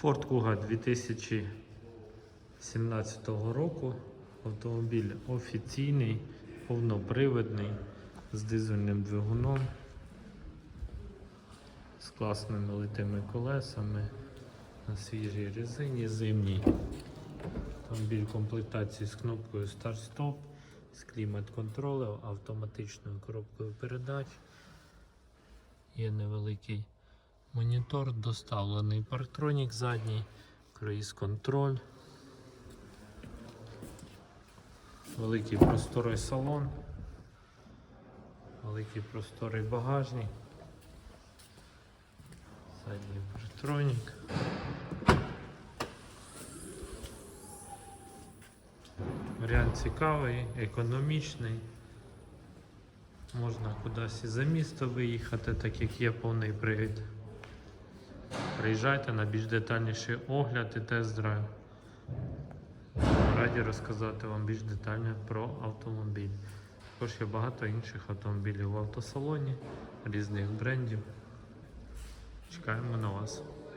Ford Kuga 2017 року. Автомобіль офіційний, повнопривідний, з дизельним двигуном, з класними литими колесами, на свіжій резині зимній. Автомобіль комплектації з кнопкою старт-стоп, з клімат-контролем, автоматичною коробкою передач. Є невеликий монітор, доставлений парктронік задній, круїз-контроль. Великий просторий салон, великий просторий багажник, задній парктронік. Варіант цікавий, економічний. Можна кудись і за місто виїхати, так як є повний привід. Приїжджайте на більш детальніший огляд і тест-драйв. Раді розказати вам більш детально про автомобіль. Також є багато інших автомобілів в автосалоні, різних брендів. Чекаємо на вас.